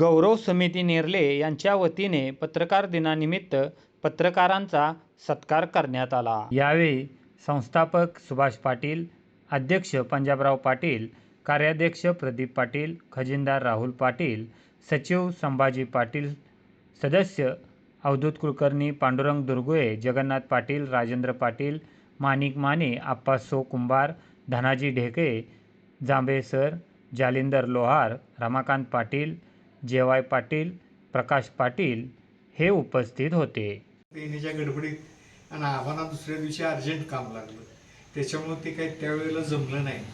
गौरव समिती नेरले यांच्या वतीने पत्रकार दिनानिमित्त पत्रकारांचा सत्कार करण्यात आला. यावेळी संस्थापक सुभाष पाटील अध्यक्ष पंजाबराव पाटील कार्याध्यक्ष प्रदीप पाटील खजिनदार राहुल पाटील सचिव संभाजी पाटील सदस्य अवधूत कुलकर्णी पांडुरंग दुर्गुळे जगन्नाथ पाटील राजेंद्र पाटील माणिक माने आप्पासो कुंभार धनाजी ढेके जांभेसर जालिंदर लोहार रमाकांत पाटील जेवाय पाटील प्रकाश पाटील हे उपस्थित होते. देण्याच्या गडबडीत आणि आम्हाला दुसऱ्या दिवशी अर्जंट काम लागलं. त्याच्यामुळे ते काही त्यावेळेला जमलं नाही.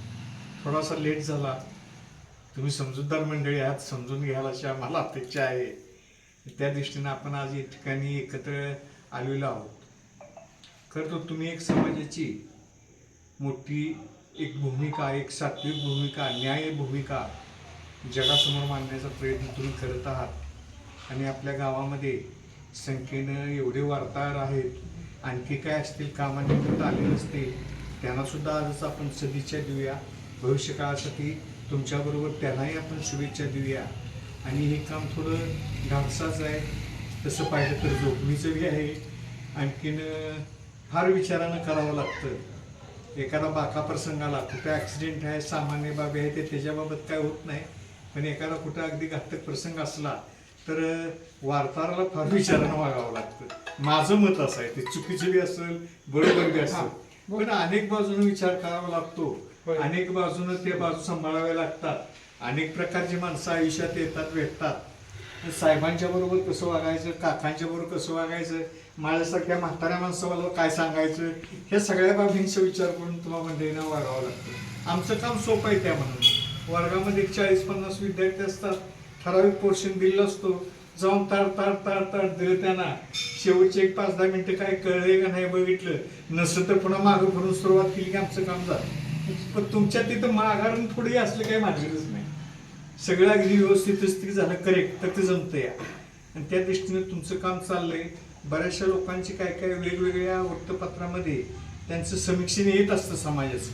थोडासा लेट झाला. तुम्ही समजूतदार मंडळी आहात समजून घ्याल अशी आम्हाला अपेक्षा आहे. त्या दृष्टीनं आपण आज या ठिकाणी एकत्र आलेलो आहोत. खरं तर तुम्ही एक समाजाची मोठी एक भूमिका एक सात्विक भूमिका न्याय भूमिका जगासमोर मांडण्याचा प्रयत्न तुम्ही करत आहात. आणि आपल्या गावामध्ये संख्येनं एवढे वार्ताहर आहेत. आणखी काय असतील कामानिमित्त आले नसतील त्यांना सुद्धा आजच आपण सदिच्छा देऊया. भविष्यकाळासाठी तुमच्याबरोबर त्यांनाही आपण शुभेच्छा देऊया. आणि हे काम थोडं धाडसाचं आहे. तसं पाहिलं तर जोखमीचंही आहे. आणखीन फार विचारानं करावं लागतं. एखादा बाका प्रसंगाला कुठे ॲक्सिडेंट आहे सामान्य बाबी आहे ते त्याच्याबाबत काय होत नाही. पण एखादा कुठं अगदी घातक प्रसंग असला तर वार्ताहराला फार विचारानं वागावं लागतं. माझं मत असं आहे ते चुकीचं बी असेल बरोबर बी असेल. पण अनेक बाजूने विचार करावा लागतो. अनेक बाजूनं ते बाजू सांभाळाव्या लागतात. अनेक प्रकारची माणसं आयुष्यात येतात भेटतात. साहेबांच्या बरोबर कसं वागायचं काकांच्या बरोबर कसं वागायचं माझ्यासारख्या म्हाताऱ्या माणसाला काय सांगायचं ह्या सगळ्या बाबींचा विचार करून तुम्हाला मंडळींना वागावं लागतं. आमचं काम सोपं आहे त्या म्हणून. वर्गामध्ये एक चाळीस पन्नास विद्यार्थी असतात. ठराविक पोर्शन दिलेला असतो. जाऊन तार ताड तार ताड दिलं त्यांना. शेवटचे एक पाच दहा मिनटं काय कळले का नाही बघितलं. नसलं तर पुन्हा मागं भरून सुरुवात केली की आमचं काम झालं. पण तुमच्या तिथं माघारून थोडी असलं काही माझीच नाही. सगळं अगदी व्यवस्थित स्थिती झालं. करेक्ट तर ते जमतं या. आणि त्या दृष्टीने तुमचं काम चाललंय. बऱ्याचशा लोकांची काय काय वेगवेगळ्या वृत्तपत्रामध्ये त्यांचं समीक्षण येत असतं समाजाचं.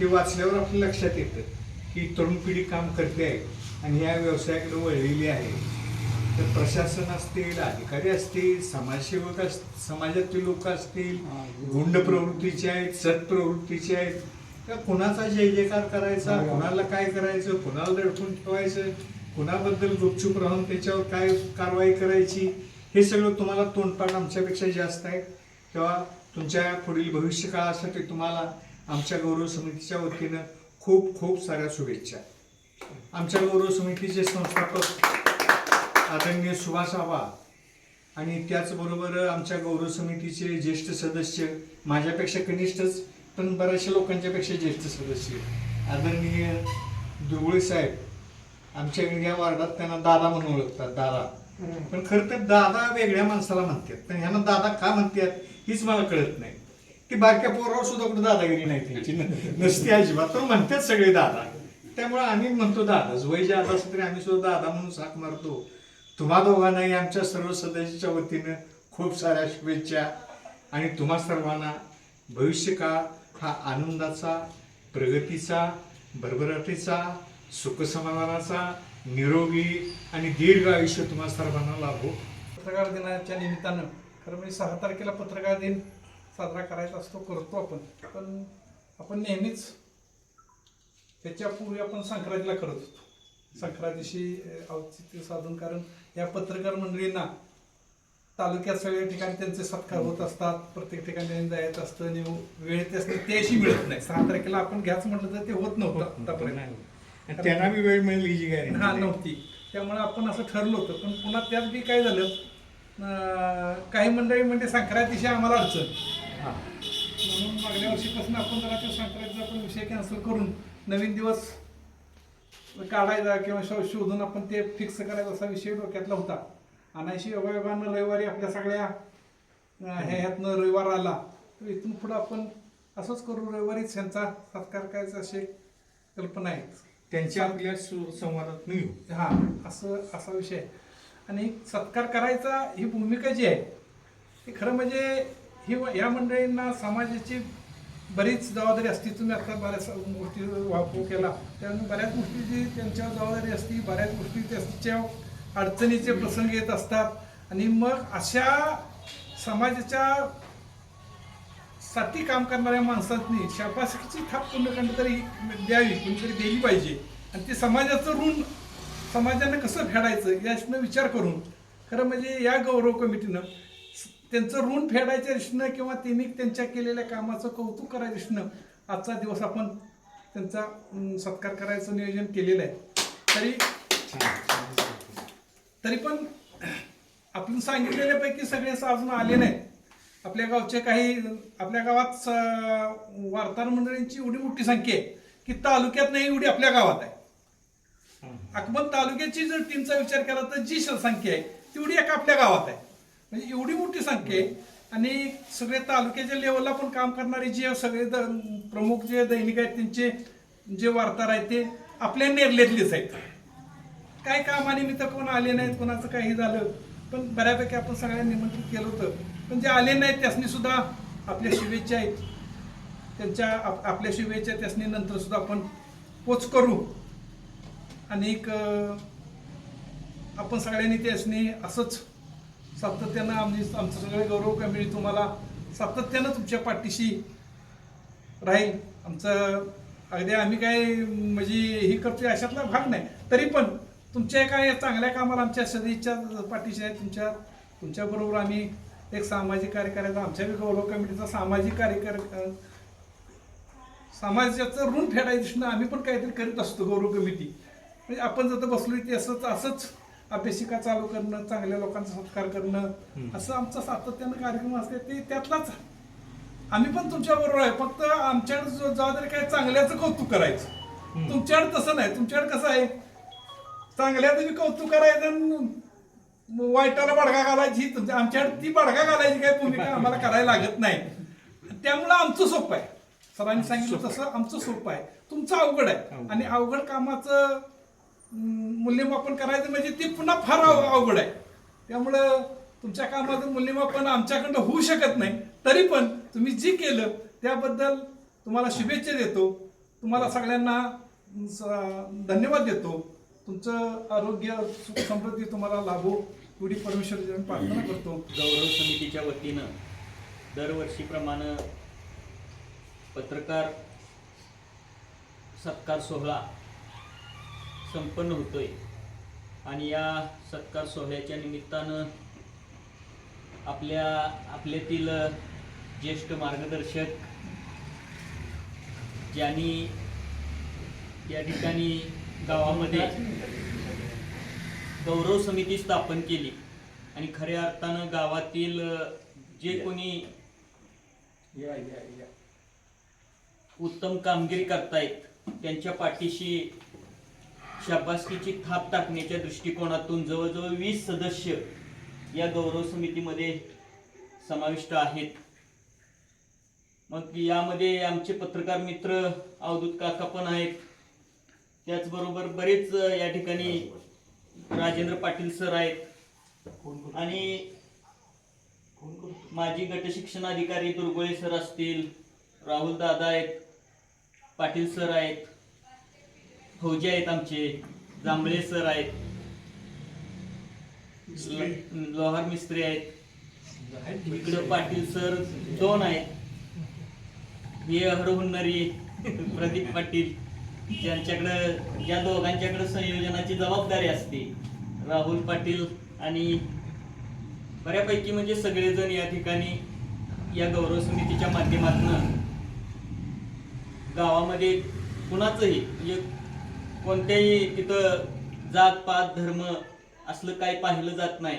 ते वाचल्यावर आपल्या लक्षात येतं. की तरुण पिढी काम करते आहे आणि या व्यवसायाकडे वळलेली आहे. तर प्रशासन असतील अधिकारी असतील समाजसेवक अस समाजातील लोक असतील गुंड प्रवृत्तीचे आहेत सत प्रवृत्तीचे आहेत त्या कुणाचा जय जयकार करायचा कुणाला काय करायचं कुणाला दडपून ठेवायचं कुणाबद्दल गुपचूप राहून त्याच्यावर काय कारवाई करायची हे सगळं तुम्हाला तोंडपाठ आमच्यापेक्षा जास्त आहे. तेव्हा तुमच्या पुढील भविष्य काळासाठी तुम्हाला आमच्या गौरव समितीच्या वतीनं खूप खूप साऱ्या शुभेच्छा. आमच्या गौरव समितीचे संस्थापक आदरणीय सुभाष आवा आणि त्याचबरोबर आमच्या गौरव समितीचे ज्येष्ठ सदस्य माझ्यापेक्षा कनिष्ठच पण बऱ्याचशा लोकांच्यापेक्षा ज्येष्ठ सदस्य. आदरणीय दुर्गुळे साहेब आमच्या या वार्डात त्यांना दादा म्हणून ओळखतात दादा. पण खरं तर दादा वेगळ्या माणसाला म्हणतात. पण ह्यांना दादा का म्हणतात हीच मला कळत नाही. ती बारक्या पोरावर सुद्धा कुठं दादागिरी नाही त्यांची नसती अजिबात. तर म्हणतात सगळे दादा. त्यामुळे आम्ही म्हणतो दादाच वय जे आता तरी आम्ही सुद्धा दादा म्हणून साक मारतो. तुम्हा दोघांनाही आमच्या सर्व सदस्याच्या वतीनं खूप साऱ्या शुभेच्छा आणि तुम्हा सर्वांना भविष्य काळ हा आनंदाचा प्रगतीचा भरभराटीचा सुखसमाधानाचा निरोगी आणि दीर्घ आयुष्य तुम्हा सर्वांना लाभो. पत्रकार दिनाच्या निमित्तानं. खरं म्हणजे सहा तारखेला पत्रकार दिन. साजरा करायचा असतो करतो आपण. पण आपण नेहमीच त्याच्यापूर्वी आपण संक्रांतीला करत होतो. संक्रांतीशी औचित्य साधून कारण या पत्रकार मंडळींना तालुक्यात सगळ्या ठिकाणी त्यांचे सत्कार होत असतात. प्रत्येक ठिकाणी जायचं असतं आणि वेळ ते असते ते अशी मिळत नाही. सहा तारखेला आपण घ्याच म्हटलं तर ते होत नव्हतं आतापर्यंत. आणि त्यांना बी वेळ मिळेल ही जी हा guarantee. नव्हती. त्यामुळे आपण असं ठरलं होतं. पण पुन्हा त्यात बी काय झालं? काही मंडळी म्हणजे संक्रांतीशी आम्हाला अडचण. हा. म्हणून मागल्या वर्षीपासून आपण जरा ते संक्रांतीचा पण विषय कॅन्सल करून नवीन दिवस काढायचा किंवा शो शोधून आपण ते फिक्स करायचा असा विषय डोक्यातला होता. अनायशी योगायोगानं रविवारी आपल्या सगळ्या ह्यातनं रविवार आला तर इथून पुढं आपण असंच करू. रविवारीच ह्यांचा सत्कार करायचा अशी कल्पना आहे. त्यांच्या आपल्या संवादात येऊ हा. असं असा विषय. आणि सत्कार करायचा ही भूमिका जी आहे ती खरं म्हणजे ही या मंडळींना समाजाची बरीच जबाबदारी असते. तुम्ही आता बऱ्याच गोष्टी वापर केला. त्यामुळे बऱ्याच गोष्टीची त्यांच्या त्यांच्यावर जबाबदारी असते बऱ्याच गोष्टी त्यांच्या अडचणीचे प्रसंग येत असतात. आणि मग अशा समाजाच्या साठी काम करणाऱ्या माणसांनी शाबासकीची थाप कोणीकडे तरी द्यावी कोणीतरी दिली पाहिजे. आणि ते समाजाचं ऋण समाजानं कसं फेडायचं याचनं विचार करून. खरं म्हणजे या गौरव कमिटीनं त्यांचं ऋण फेडायच्या दृष्टीनं किंवा त्यांनी त्यांच्या केलेल्या कामाचं कौतुक करायच्या दृष्टीनं आजचा दिवस आपण त्यांचा सत्कार करायचं नियोजन केलेलं आहे. तरी तरी पण आपण सांगितलेल्यापैकी सगळे अजून आले नाहीत. आपल्या गावचे काही आपल्या गावात वार्ताहर मंडळींची एवढी मोठी संख्या आहे की तालुक्यात नाही एवढी आपल्या गावात आहे. अकबन तालुक्याची जर टीमचा विचार केला तर जी संख्या आहे तेवढी एका आपल्या गावात आहे. म्हणजे एवढी मोठी संख्या आहे. आणि सगळे तालुक्याच्या लेवलला पण काम करणारे जे सगळे द- प्रमुख जे दैनिक आहेत त्यांचे जे वार्ताहर आहेत ते आपल्या नेरलेतलेच आहेत. काय कामानिमित्त कोण आले नाहीत कोणाचं काही झालं पण बऱ्यापैकी आपण सगळ्यांनी निमंत्रित केलं होतं. पण जे आले नाहीत त्यासनी सुद्धा आपल्या शुभेच्छा आहेत. त्यांच्या आप- आपल्या शुभेच्छा त्यासनी नंतर सुद्धा आपण पोच करू. आणि आपण सगळ्यांनी त्यासनी असंच सातत्यानं आम्ही आमचं सगळे गौरव कमिटी तुम्हाला सातत्यानं तुमच्या पाठीशी राहील. आमचं अगदी आम्ही काय म्हणजे हे करतोय अशातला भाग नाही. तरी पण तुमच्या एका या चांगल्या कामाला आमच्या सदिच्छा पाठीशी आहे तुमच्या तुमच्याबरोबर आम्ही एक सामाजिक कार्य आमच्या बी गौरव कमिटीचा सामाजिक कार्य कर समाजाचं ऋण फेडायच्या दृष्टीनं आम्ही पण काहीतरी करीत असतो गौरव कमिटी. म्हणजे आपण जर बसलो ते असंच असंच अभ्यासिका चालू करणं चांगल्या लोकांचा सत्कार करणं असं आमचा सातत्यानं कार्यक्रम असते ते त्यातलाच. आम्ही पण तुमच्या बरोबर आहे फक्त आमच्याकडे जबाबदारी काय चांगल्याचं कौतुक करायचं. तुमच्याकडे तसं नाही तुमच्याकडे कसं आहे? चांगल्याचं बी कौतुक करायचं वाईटाला बडगा घालायची आमच्याकडे ती बडगा घालायची काही भूमिका आम्हाला करायला लागत नाही. त्यामुळं आमचं सोपं आहे. सरांनी सांगितलं तसं आमचं सोपं आहे. तुमचं अवघड आहे. आणि अवघड कामाचं मूल्यमापन करायचं म्हणजे ती पुन्हा फार अवघड आहे. त्यामुळं तुमच्या कामाचं मूल्यमापन आमच्याकडनं होऊ शकत नाही. तरी पण तुम्ही जी केलं त्याबद्दल तुम्हाला शुभेच्छा देतो. तुम्हाला सगळ्यांना स- धन्यवाद देतो. तुमचं आरोग्य सुख समृद्धी तुम्हाला लाभो. एवढी परमेश्वर प्रार्थना करतो. गौरव समितीच्या वतीनं दरवर्षीप्रमाणे पत्रकार सत्कार सोहळा संपन्न होतोय. आणि या सत्कार सोहळ्याच्या निमित्तानं आपल्या आपल्यातील ज्येष्ठ मार्गदर्शक ज्यांनी या ठिकाणी गावामध्ये गौरव समिती स्थापन केली आणि खऱ्या अर्थानं गावातील जे कोणी उत्तम कामगिरी करतायत त्यांच्या पाठीशी शाबासकीची थाप टाकण्याच्या दृष्टिकोनातून जवळजवळ वीस सदस्य या गौरव समितीमध्ये समाविष्ट आहेत. मग यामध्ये आमचे पत्रकार मित्र अवधूत काका पण आहेत. त्याचबरोबर बरेच या ठिकाणी राजेंद्र पाटील सर आहेत. आणि माजी गट शिक्षण अधिकारी दुर्गोळे सर असतील राहुल दादा आहेत पाटील सर आहेत. फौजी आहेत आमचे. जांभळे सर आहेत. लोहार मिस्त्री आहेत. इकडं पाटील सर दोन आहेत. हे हरहुन्नरी प्रदीप पाटील. ज्यांच्याकडं ज्या दोघांच्याकडे संयोजनाची जबाबदारी असते. राहुल पाटील आणि बऱ्यापैकी म्हणजे सगळेजण या ठिकाणी या गौरव समितीच्या माध्यमातून गावामध्ये कुणाचंही म्हणजे कोणत्याही तिथं जात पात धर्म असलं काही पाहिलं जात नाही.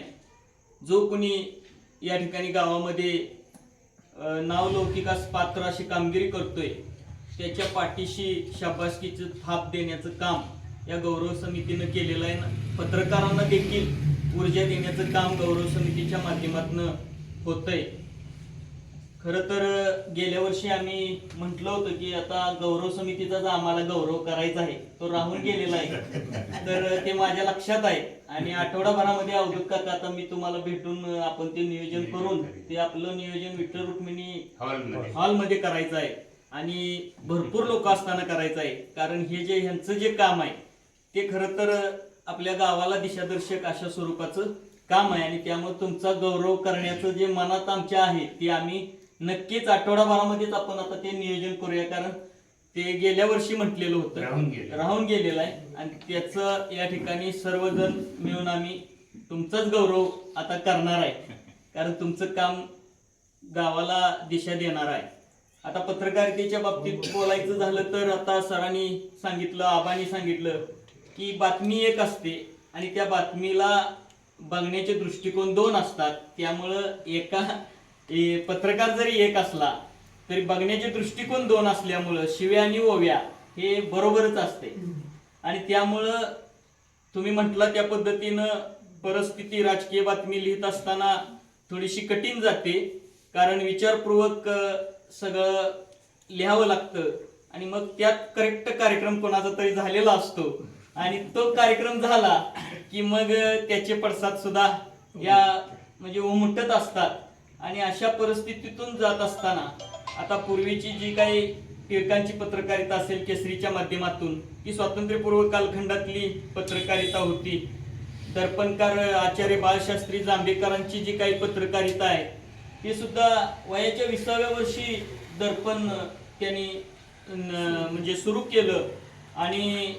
जो कोणी या ठिकाणी गावामध्ये नावलौकिकास पात्र अशी कामगिरी करतोय त्याच्या पाठीशी शाबासकीचं थाप देण्याचं काम या गौरव समितीनं केलेलं आहे ना. पत्रकारांना देखील ऊर्जा देण्याचं काम गौरव समितीच्या माध्यमातून होतंय. खरं तर गेल्या वर्षी आम्ही म्हटलं होतं की आता गौरव समितीचाच आम्हाला गौरव करायचा आहे तो राहून गेलेला आहे. तर ते माझ्या लक्षात आहे. आणि आठवडाभरामध्ये अवधूत काका आता मी तुम्हाला भेटून आपण ते नियोजन करून ते आपलं नियोजन विठ्ठल रुक्मिणी हॉलमध्ये. करायचं आहे. आणि भरपूर लोक असताना करायचं आहे. कारण हे जे ह्यांचं जे काम आहे ते खरं तर आपल्या गावाला दिशादर्शक अशा स्वरूपाचं काम आहे. आणि त्यामुळे तुमचा गौरव करण्याचं जे मनात आमच्या आहे ते आम्ही नक्कीच आठवडाभरामध्येच आपण आता ते नियोजन करूया कारण ते गेल्या वर्षी म्हटलेलं होतं. राहून गेलं. राहून गेलेलं आहे. आणि त्याचं या ठिकाणी सर्वजण मिळून आम्ही तुमचाच गौरव आता करणार आहे. कारण तुमचं काम गावाला दिशा देणार आहे. आता पत्रकारितेच्या बाबतीत बोलायचं झालं तर आता सरांनी सांगितलं आबांनी सांगितलं की बातमी एक असते आणि त्या बातमीला बघण्याचे दृष्टिकोन दोन असतात. त्यामुळं एका पत्रकार जरी एक असला तरी बघण्याचे दृष्टिकोन दोन असल्यामुळं शिव्या आणि ओव्या हे बरोबरच असते. आणि त्यामुळं तुम्ही म्हटलं त्या पद्धतीनं परिस्थिती राजकीय बातमी लिहित असताना थोडीशी कठीण जाते कारण विचारपूर्वक सगळं लिहावं लागतं. आणि मग त्यात करेक्ट कार्यक्रम कोणाचा तरी झालेला असतो. आणि तो कार्यक्रम झाला की मग त्याचे पडसाद सुद्धा या म्हणजे उमटत असतात. आणि अशा परिस्थितीतून जात असताना आता पूर्वीची जी काही टिळकांची पत्रकारिता असेल केसरीच्या माध्यमातून ती स्वातंत्र्यपूर्व कालखंडातली पत्रकारिता होती. दर्पणकार आचार्य बाळशास्त्री जांभेकरांची जी काही पत्रकारिता आहे ती सुद्धा वयाच्या विसाव्या वर्षी दर्पण त्यांनी म्हणजे सुरू केलं. आणि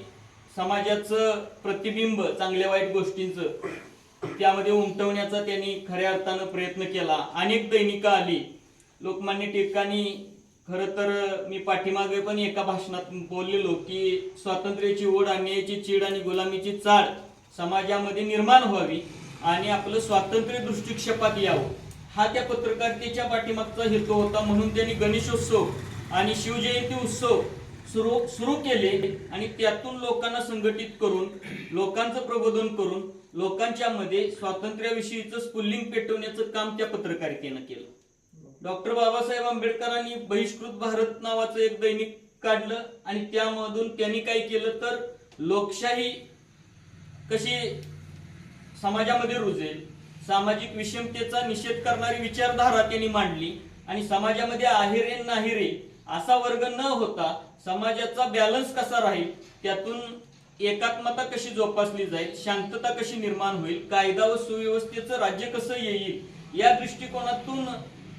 समाजाचं प्रतिबिंब चांगल्या वाईट गोष्टींचं त्यामध्ये उमटवण्याचा त्यांनी खऱ्या अर्थानं प्रयत्न केला. अनेक दैनिकं आली. लोकमान्य टिळकांनी खरं तर मी पाठीमागे पण एका भाषणात बोललेलो की स्वातंत्र्याची ओढ अन्यायाची चीड आणि गुलामीची चाळ समाजामध्ये निर्माण व्हावी आणि आपलं स्वातंत्र्य दृष्टिक्षेपात यावं. हा त्या पत्रकारितेच्या पाठीमागचा हेतू होता म्हणून त्यांनी गणेशोत्सव आणि शिवजयंती उत्सव सुरू सुरू केले आणि त्यातून लोकांना संघटित करून लोकांचं प्रबोधन करून लोकांच्या मध्ये स्वातंत्र्याविषयीचं स्फुल्लिंग पेटवण्याचं काम त्या पत्रकारितेनं केलं. डॉक्टर बाबासाहेब आंबेडकरांनी बहिष्कृत भारत नावाचं एक दैनिक काढलं आणि त्यामधून त्यांनी काय केलं तर लोकशाही कशी समाजामध्ये रुजेल सामाजिक विषमतेचा निषेध करणारी विचारधारा त्यांनी मांडली आणि समाजामध्ये आहेरे नाहिरे असा वर्ग न होता समाजाचा बॅलन्स कसा राहील त्यातून एकात्मता कशी जोपासली जाईल शांतता कशी निर्माण होईल कायदा व सुव्यवस्थेचं राज्य कसं येईल या दृष्टिकोनातून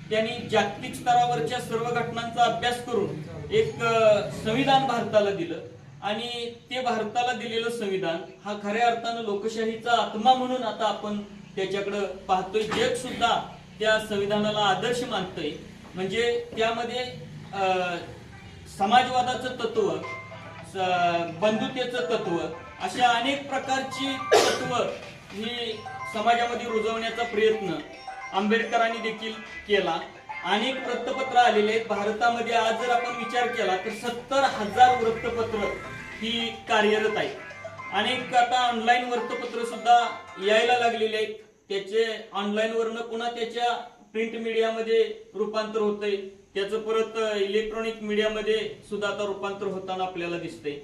त्यांनी जागतिक स्तरावरच्या सर्व घटनांचा अभ्यास करून एक संविधान भारताला दिलं. आणि ते भारताला दिलेलं संविधान हा खऱ्या अर्थानं लोकशाहीचा आत्मा म्हणून आता आपण त्याच्याकडं पाहतोय. जग सुद्धा त्या संविधानाला आदर्श मानतंय. म्हणजे त्यामध्ये समाजवादाचं तत्व बंधुतेचं तत्व अशा अनेक प्रकारची तत्व ही समाजामध्ये रुजवण्याचा प्रयत्न आंबेडकरांनी देखील केला. अनेक वृत्तपत्र आलेले आहेत. भारतामध्ये आज जर आपण विचार केला तर सत्तर हजार वृत्तपत्र ही कार्यरत आहेत. अनेक आता ऑनलाईन वृत्तपत्र सुद्धा यायला लागलेले आहेत. त्याचे ऑनलाईन वरनं पुन्हा त्याच्या प्रिंट मीडियामध्ये रूपांतर होतंय. त्याचं परत इलेक्ट्रॉनिक मीडियामध्ये सुद्धा आता रूपांतर होताना आपल्याला दिसतंय.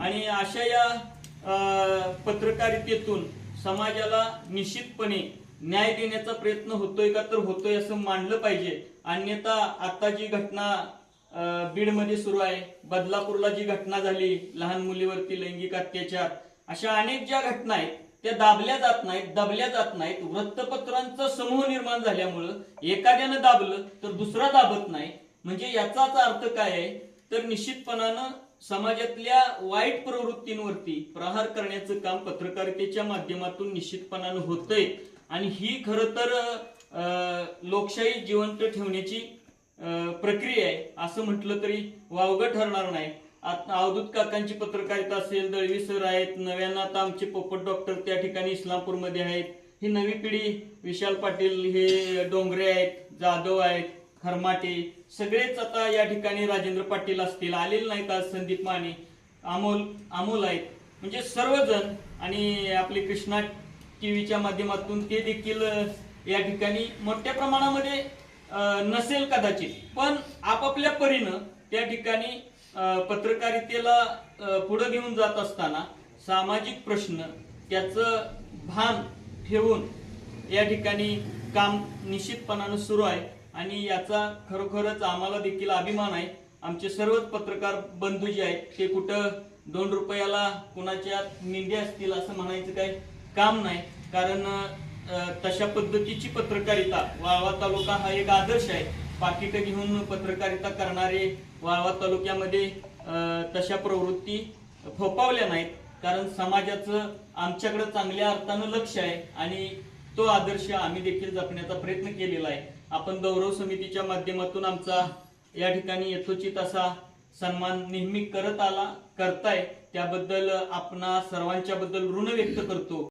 आणि अशा या पत्रकारितेतून समाजाला निश्चितपणे न्याय देण्याचा प्रयत्न होतोय का तर होतोय असं मानलं पाहिजे. अन्यथा आता जी घटना बीडमध्ये सुरू आहे बदलापूरला जी घटना झाली लहान मुलीवरती लैंगिक अत्याचार अशा अनेक ज्या घटना आहेत त्या दाबल्या जात नाहीत दाबल्या जात नाहीत. वृत्तपत्रांचा समूह निर्माण झाल्यामुळं एखाद्यानं दाबलं तर दुसरा दाबत नाही. म्हणजे याचाच अर्थ काय आहे? तर निश्चितपणानं समाजातल्या वाईट प्रवृत्तींवरती प्रहार करण्याचं काम पत्रकारितेच्या माध्यमातून निश्चितपणानं होतंय. आणि ही खरं तर लोकशाही जिवंत ठेवण्याची प्रक्रिया आहे. असं म्हटलं तरी वावगं ठरणार नाही. अवधूत काकांची पत्रकारिता असेल दळवी सर आहेत नव्यानं आता आमचे पोपट डॉक्टर त्या ठिकाणी इस्लामपूरमध्ये आहेत. ही नवी पिढी विशाल पाटील हे डोंगरे आहेत जाधव आहेत खरमाटे सगळेच आता या ठिकाणी राजेंद्र पाटील असतील आलेले नाहीत आज संदीप माने अमोल अमोल आहेत. म्हणजे सर्वजण आणि आपले कृष्णा टी व्हीच्या माध्यमातून ते देखील या ठिकाणी मोठ्या प्रमाणामध्ये नसेल कदाचित. पण आपापल्या परीनं त्या ठिकाणी पत्रकारितेला पुढे घेऊन जात असताना सामाजिक प्रश्न त्याचं भान ठेवून या ठिकाणी काम निश्चितपणानं सुरू आहे आणि याचा खरोखरच आम्हाला देखील अभिमान आहे. आमचे सर्वच पत्रकार बंधू जे आहेत ते कुठं दोन रुपयाला कुणाच्या निंदे असतील असं म्हणायचं काही काम नाही. कारण तशा पद्धतीची पत्रकारिता वाळवा तालुका हा एक आदर्श आहे. पाकिटं घेऊन पत्रकारिता करणारे वाळवा तालुक्यामध्ये तशा प्रवृत्ती फोपावल्या नाहीत. कारण समाजाचं आमच्याकडे चांगल्या अर्थानं लक्ष आहे आणि तो आदर्श आम्ही देखील जपण्याचा प्रयत्न केलेला आहे. आपण गौरव समितीच्या माध्यमातून आमचा या ठिकाणी यथोचित असा सन्मान नेहमी करत आला करताय. त्याबद्दल आपणा सर्वांच्या बद्दल ऋण व्यक्त करतो.